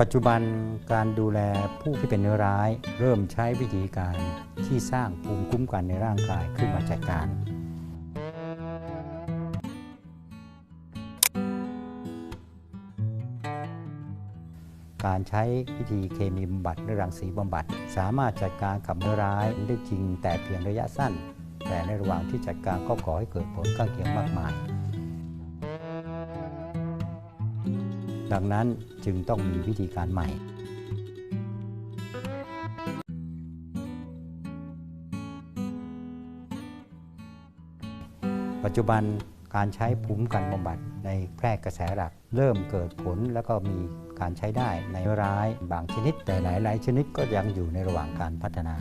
ปัจจุบันการดูแลผู้ที่เป็นเนื้อร้าย เริ่มใช้วิธีการที่สร้างภูมิคุ้มกันในร่างกายขึ้นมาจัดการการใช้วิธีเคมีบำบัดหรือรังสีบำบัด สามารถจัดการกับเนื้อร้ายได้จริงแต่เพียงระยะสั้น แต่ในระหว่างที่จัดการก็ก่อให้เกิดผลข้างเคียงมากมาย ดังนั้นจึงต้องมีวิธีการใหม่ ปัจจุบันการใช้ภูมิกันบำบัดในแพร่กระแสหลัก เริ่มเกิดผลแล้วก็มีการใช้ได้ในร้ายบางชนิด แต่หลาย ๆ ชนิดก็ยังอยู่ในระหว่างการพัฒนา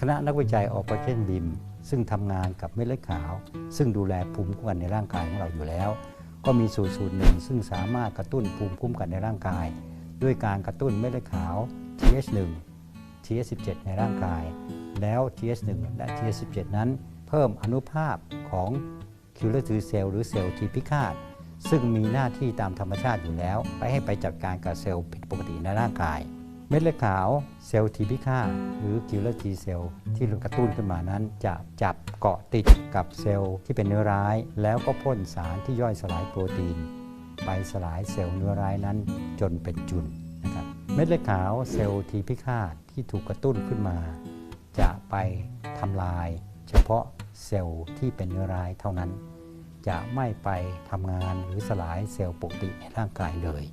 คณะนักวิจัยออปเทนบิม ซึ่งทำงานกับเม็ดเลือดขาว ซึ่งดูแลภูมิคุ้มกันในร่างกายของเราอยู่แล้ว ก็มีสูตรสูตรหนึ่งซึ่งสามารถกระตุ้นภูมิคุ้มกันในร่างกาย ด้วยการกระตุ้นเม็ดเลือดขาว TH1 TH17 ในร่างกาย แล้ว TH1 และ TH17 นั้น เพิ่มอนุภาพของคิวเลอร์ทูเซลล์หรือเซลล์ที่พิฆาตซึ่งมีหน้าที่ตามธรรมชาติอยู่แล้ว ไปให้ไปจัดการกับเซลล์ผิดปกติในร่างกาย เม็ดเลือดขาวเซลล์ทีพิฆาตหรือคิวเลอร์ทีเซลล์ที่กระตุ้นขึ้นมานั้น จะจับเกาะติดกับเซลล์ที่เป็นเนื้อร้าย แล้วก็พ่นสารที่ย่อยสลายโปรตีน ไปสลายเซลล์เนื้อร้ายนั้นจนเป็นจุนนะครับเม็ดเลือดขาวเซลล์ทีพิฆาตที่ถูกกระตุ้นขึ้นมา จะไปทำลาย เฉพาะเซลล์ที่เป็นเนื้อร้ายเท่านั้น จะไม่ไปทำงานหรือสลายเซลล์ปกติในร่างกายเลย